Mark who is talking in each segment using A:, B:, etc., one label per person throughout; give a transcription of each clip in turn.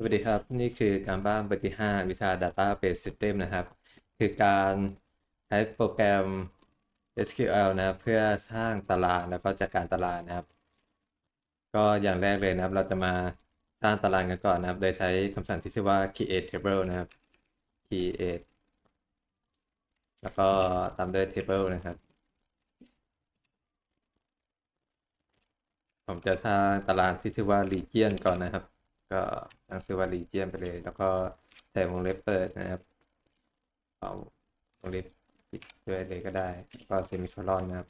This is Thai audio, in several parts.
A: สวัสดีครับ นี่คือการบ้านบทที่5วิชา Database System นะครับ คือการใช้โปรแกรม SQL นะครับเพื่อสร้างตารางแล้วก็จัดการตารางนะครับ ก็อย่างแรกเลยนะครับ เราจะมาสร้างตารางกันก่อนนะครับ โดยใช้คำสั่งที่ชื่อว่า create table นะครับ create แล้วก็ตามด้วย table นะครับ ผมจะสร้างตารางที่ชื่อว่า region ก่อนนะครับ ก็ตั้งชื่อว่า region ไปเลย แล้วก็ใส่วงเล็บเปิดนะครับเอาวงเล็บปิดด้วยเลยก็ได้ก็เซมิโคลอนนะครับ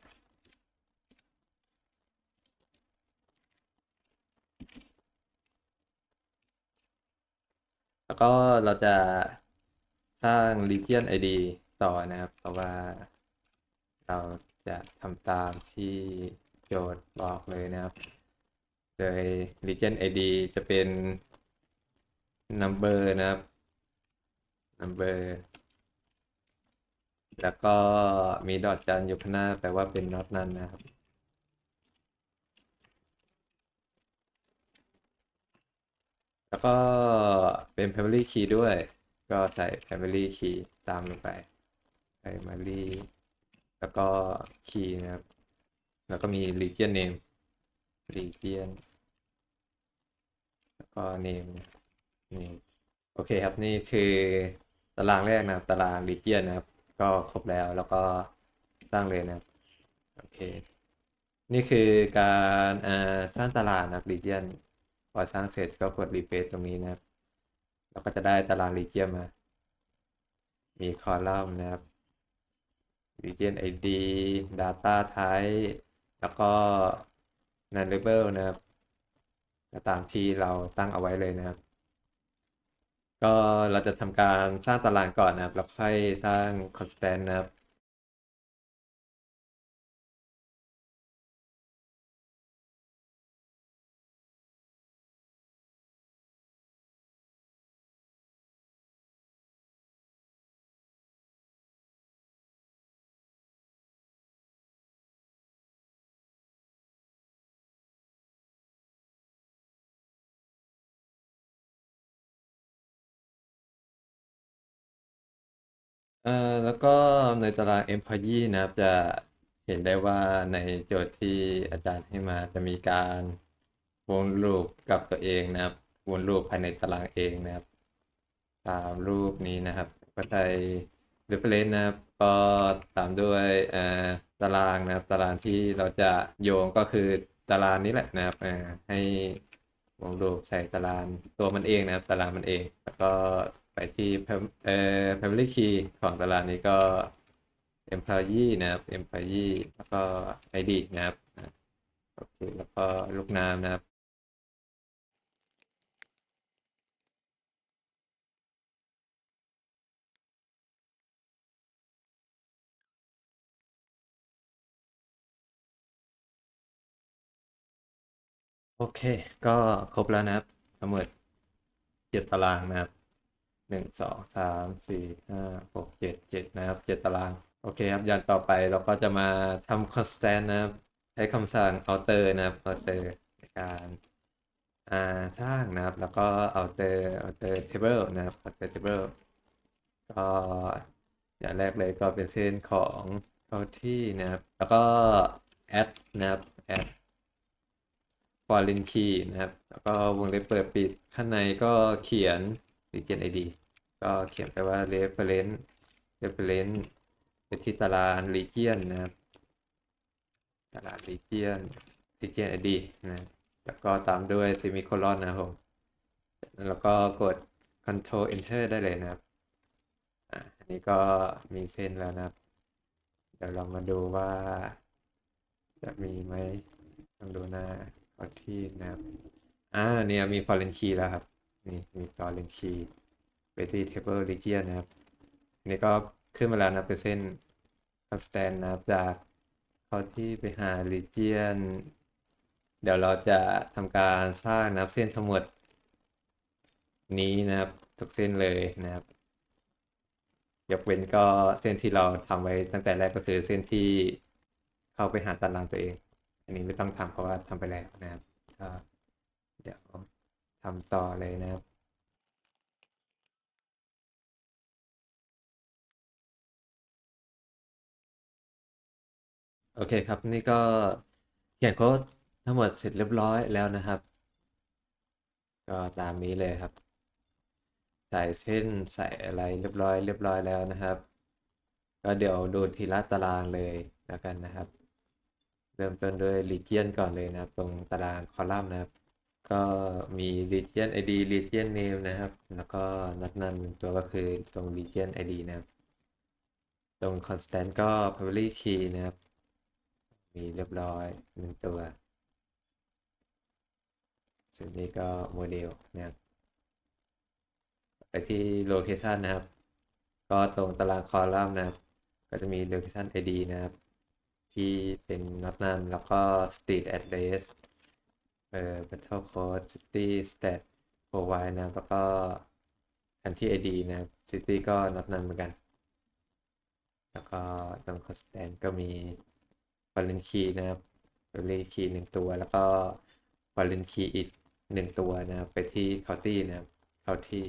A: แล้วก็เราจะสร้าง region ID ต่อนะครับ เพราะว่าเราจะทำตามที่โจทย์บอกเลยนะครับ โดย region ID จะเป็น number นะครับ number แล้วก็มีดอทจันอยู่ข้างหน้าแปลว่าเป็น not นั้นนะครับแล้วก็เป็น family key ด้วย ก็ใส่ family key ตามลงไป primary แล้วก็ key นะครับ แล้วก็มี region name region แล้วก็ name นี่โอเคครับนี่คือตารางแรกนะครับ ตาราง region นะครับ ก็ครบแล้วแล้วก็สร้างเลยนะครับ โอเค นี่คือการอ่าสร้างตารางนะครับ region พอสร้างเสร็จก็กด refresh ตรงนี้นะครับ เราก็จะได้ตาราง region มา มีคอลัมน์นะครับ region ID data type แล้วก็ non label นะครับตามที่เราตั้งเอาไว้เลยนะครับ ก็เราจะทำการสร้างตารางก่อนนะครับแล้วค่อยสร้าง constant นะครับ อ่อแล้วก็ในตาราง employee นะครับจะเห็นได้ว่าในโจทย์ที่อาจารย์ให้มาจะมีการวนลูปกับตัวเองนะครับวนลูปภายในตารางเองนะครับ ตามรูปนี้นะครับก็ใช้ reference นะครับก็ตามด้วยอ่อตารางนะครับ ตารางที่เราจะโยงก็คือตารางนี้แหละนะครับอ่าให้วงลูปใส่ตารางตัวมันเองนะครับ ตารางมันเอง แล้วก็ ไปที่เอ่อ primary key ของตารางนี้ก็ employee นะครับ employee แล้วก็ id นะครับโอเคแล้วก็ลูกน้ำนะครับโอเค ก็ครบแล้วนะครับทั้งหมดเจ็ดตารางนะครับ หนึ่งสองสามสี่ห้าหกเจ็ดเจ็ดนะครับเจ็ดตาราง โอเคครับอย่างต่อไปเราก็จะมาทำ constant นะครับ ใช้คำสั่ง alter นะครับ alter ในการอ่าสร้างนะครับ แล้วก็ alter alter table นะครับ alter table ก็อย่างแรกเลยก็เป็นเส้นของเข้าที่นะครับ แล้วก็ add นะครับ add foreign key นะครับ แล้วก็วงเล็บเปิดปิดข้างในก็เขียน region ID ก็เขียนไปว่า reference reference ไปที่ตาราง region นะครับ ตาราง region region ID นะ แล้วก็ตามด้วย semicolon นะครับผมแล้วก็กด control enter ได้เลยนะครับอันนี้ก็มีเส้นแล้วนะครับ เดี๋ยวเรามาดูว่า จะมีไหมต้องดูหน้าขอที่นะครับ อ่าเนี่ยมี foreign key แล้วครับ นี่มี foreign key ไปที่ table region นะครับ อันนี้ก็ขึ้นมาแล้วนะเป็นเส้น constant นะครับจากเขาที่ไปหา region เดี๋ยวเราจะทำการสร้างนะครับเส้นทั้งหมด นี้นะครับทุกเส้นเลยนะครับ ยกเว้นก็เส้นที่เราทำไว้ตั้งแต่แรกก็คือเส้นที่เข้าไปหาตารางตัวเอง อันนี้ไม่ต้องทำเพราะว่าทำไปแล้วนะครับเดี๋ยว ทำต่อเลยนะครับโอเคครับ นี่ก็เขียนโค้ดทั้งหมดเสร็จเรียบร้อยแล้วนะครับ ก็ตามนี้เลยครับ ใส่เส้นใส่อะไรเรียบร้อย เรียบร้อยแล้วนะครับ ก็เดี๋ยวดูทีละตารางเลยแล้วกันนะครับ เริ่มต้นด้วยลีเจียนก่อนเลยนะครับ ตรงตารางคอลัมน์นะครับ ก็มี region id region name นะครับ แล้วก็นัดนันตัวก็คือตรง region id นะครับ ตรง constant ก็ primary key นะครับ มีเรียบร้อยหนึ่งตัวส่วนนี้ก็โมเดลนะครับ ไปที่ location นะครับ ก็ตรงตารางคอลัมน์นะครับ ก็จะมี location id นะครับ ที่เป็นนัดนันแล้วก็ street address เอ่อ battle code city stat provide นะแล้วก็คันที่ id นะครับ city ก็นัดนันเหมือนกัน แล้วก็ตรง constant ก็มี foreign key นะครับ foreign key หนึ่งตัว แล้วก็ foreign key อีกหนึ่งตัวนะไปที่ county นะครับ county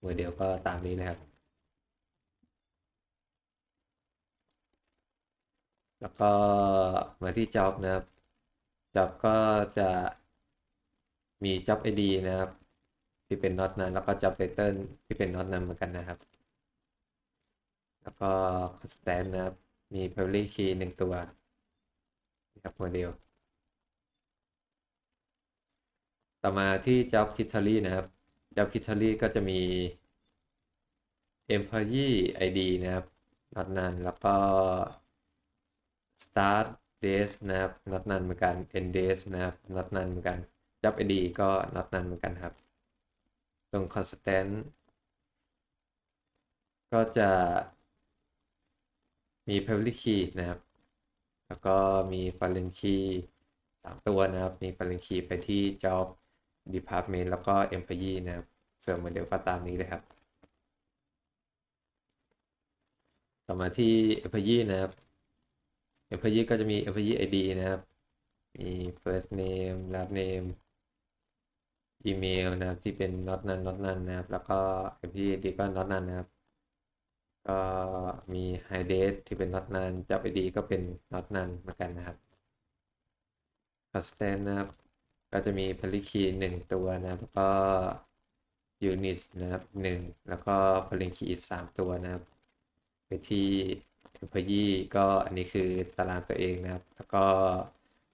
A: โมเดลก็ตามนี้นะครับ แล้วก็มาที่ job นะครับ job ก็จะมี job id นะครับ ที่เป็น not นั้นแล้วก็ job title ที่เป็น not นั้นเหมือนกันนะครับ แล้วก็ constant นะครับ มี primary key หนึ่งตัวนะครับโมเดลต่อมาที่ job history นะครับ job history ก็จะมี employee id นะครับ not นั้นแล้วก็ start days นะครับ not นั้นเหมือนกัน end days นะครับ not นั้นเหมือนกัน job id ก็ not นั้นเหมือนกันครับ ตรง constant ก็จะมี primary key นะครับ แล้วก็มี foreign key สามตัวนะครับ มี foreign key ไปที่ job department แล้วก็ employee นะครับส่วนโมเดลก็ตามนี้เลยครับ ต่อมาที่ employee นะครับ employee ก็จะมี employee id นะครับ มี first name last name อีเมลนะครับที่เป็น not นั้น not นั้นนะครับ แล้วก็ employee id ก็ not นั้นนะครับ ก็มี high date ที่เป็น not นั้น job id ก็เป็น not นั้นเหมือนกันนะครับ constant นะครับ ก็จะมี primary key หนึ่งตัวนะครับ แล้วก็ unit นะครับหนึ่งแล้วก็ foreign key อีกสามตัวนะครับไปที่ employee ก็อันนี้คือตารางตัวเองนะครับ แล้วก็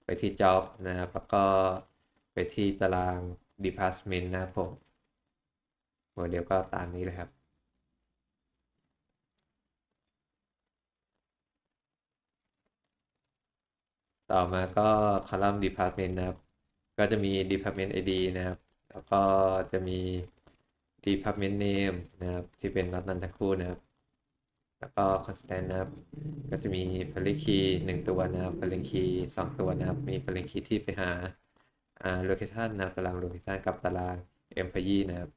A: ไปที่ job นะครับ แล้วก็ไปที่ตาราง department นะครับผมโมเดลก็ตามนี้เลยครับ ต่อมาก็คอลัมน์ department นะครับ ก็จะมี department id นะครับ แล้วก็จะมี department name นะครับ ที่เป็นนัดนั้นทั้งคู่นะครับ แล้วก็ constant นะครับ ก็จะมี foreign key หนึ่งตัวนะครับ foreign key สองตัวนะครับ มี foreign key ที่ไปหาอ่า location นะตาราง location กับตาราง employee นะครับ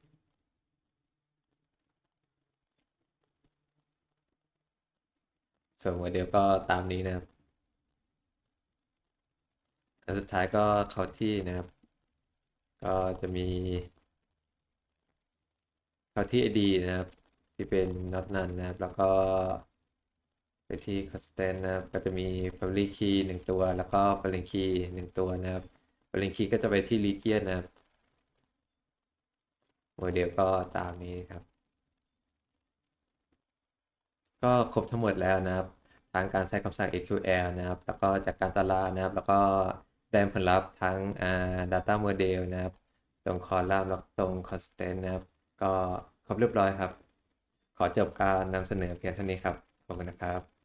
A: ส่วนโมเดลก็ตามนี้นะครับ อันสุดท้ายก็เข้าที่นะครับ ก็จะมีเข้าที่ id นะครับ ที่เป็น not none นะครับ แล้วก็ไปที่ constant นะครับ ก็จะมี primary key หนึ่งตัว แล้วก็ foreign key หนึ่งตัวนะครับ foreign key ก็จะไปที่ region นะครับโมเดลก็ตามนี้ครับ ก็ครบทั้งหมดแล้วนะครับทั้งการใช้คำสั่ง SQL นะครับ แล้วก็จากการตารางนะครับ แล้วก็ได้ผลลัพธ์ทั้งอ่า data model นะครับ ตรงคอลัมน์แล้วตรง constant นะครับ ก็ครบเรียบร้อยครับ ขอจบการนำเสนอเพียงเท่านี้ครับ ขอบคุณนะครับ